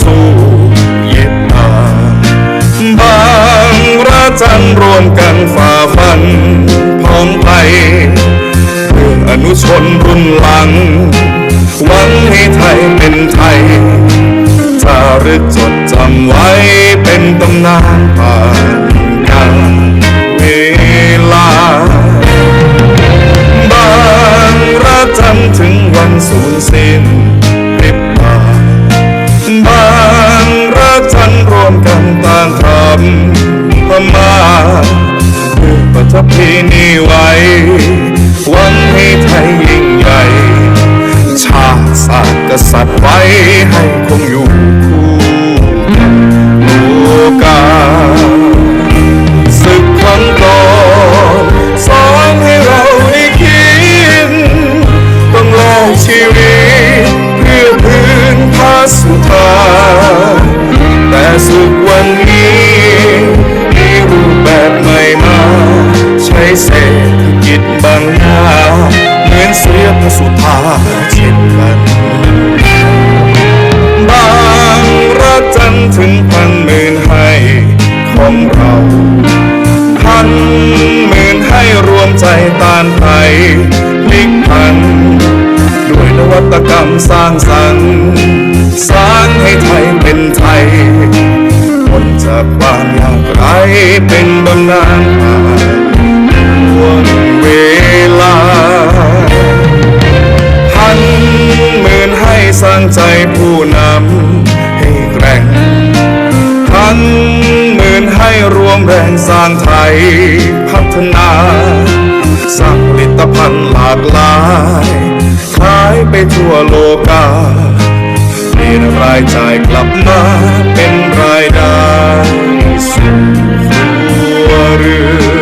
สู้เย็บตาบางระจันรวมกันฝ่าฟันพ้องไปเพื่ออนุชนรุ่นหลัง หวังให้ไทยเป็นไทยจารึกจดจำไว้เป็นตำนานผ่านกันเวลาบางระจันถึงวันสูญสิ้น ต่างทำพมาเพื่อประทับที่นี่ไว้ หวังให้ไทยยิ่งใหญ่ ชาติศาสตร์กษัตริย์ไว้ให้คง บางหน้าเหมือนเสียพระสุธาเช่นกันบางระจันถึงพันหมื่นให้ของเราพันหมื่นให้รวมใจต้านไทยพลิกพัน ด้วยนวัตกรรมสร้างสรรค์สร้างให้ไทยเป็นไทยพ้นจากความยากไรเป็นบำนาญ ให้รวมแรงสร้างไทยพัฒนา สร้างผลิตภัณฑ์หลากหลาย ขายไปทั่วโลกาเปลี่ยนรายจ่ายกลับมาเป็นรายได้สู่ครัวเรือน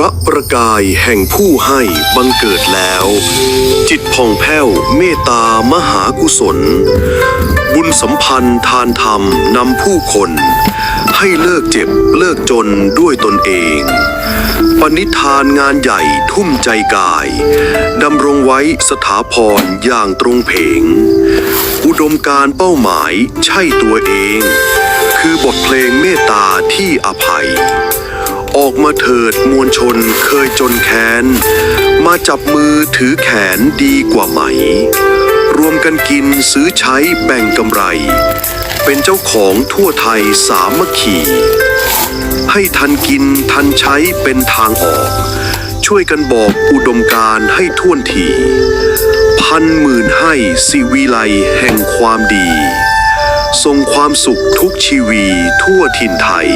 ระประกายแห่งผู้ให้บังเกิดแล้ว จิตผ่องแผ้วเมตตามหากุศล บุญสัมพันธ์ทานธรรมนำผู้คน ให้เลิกเจ็บเลิกจนด้วยตนเอง ปณิธานงานใหญ่ทุ่มใจกายดำรงไว้สถาพรอย่างตรงเพง อุดมการเป้าหมายใช่ตัวเอง คือบทเพลงเมตตาที่อภัย ออกมาเถิดมวลชนเคยจนแค้น มาจับมือถือแขนดีกว่าไหม รวมกันกินซื้อใช้แบ่งกำไร เป็นเจ้าของทั่วไทยสามัคคี ให้ทันกินทันใช้เป็นทางออก ช่วยกันบอกอุดมการให้ท่วนที พันหมื่นให้สิวีไลแห่งความดีทรงความสุขทุกชีวีทั่วถิ่นไทย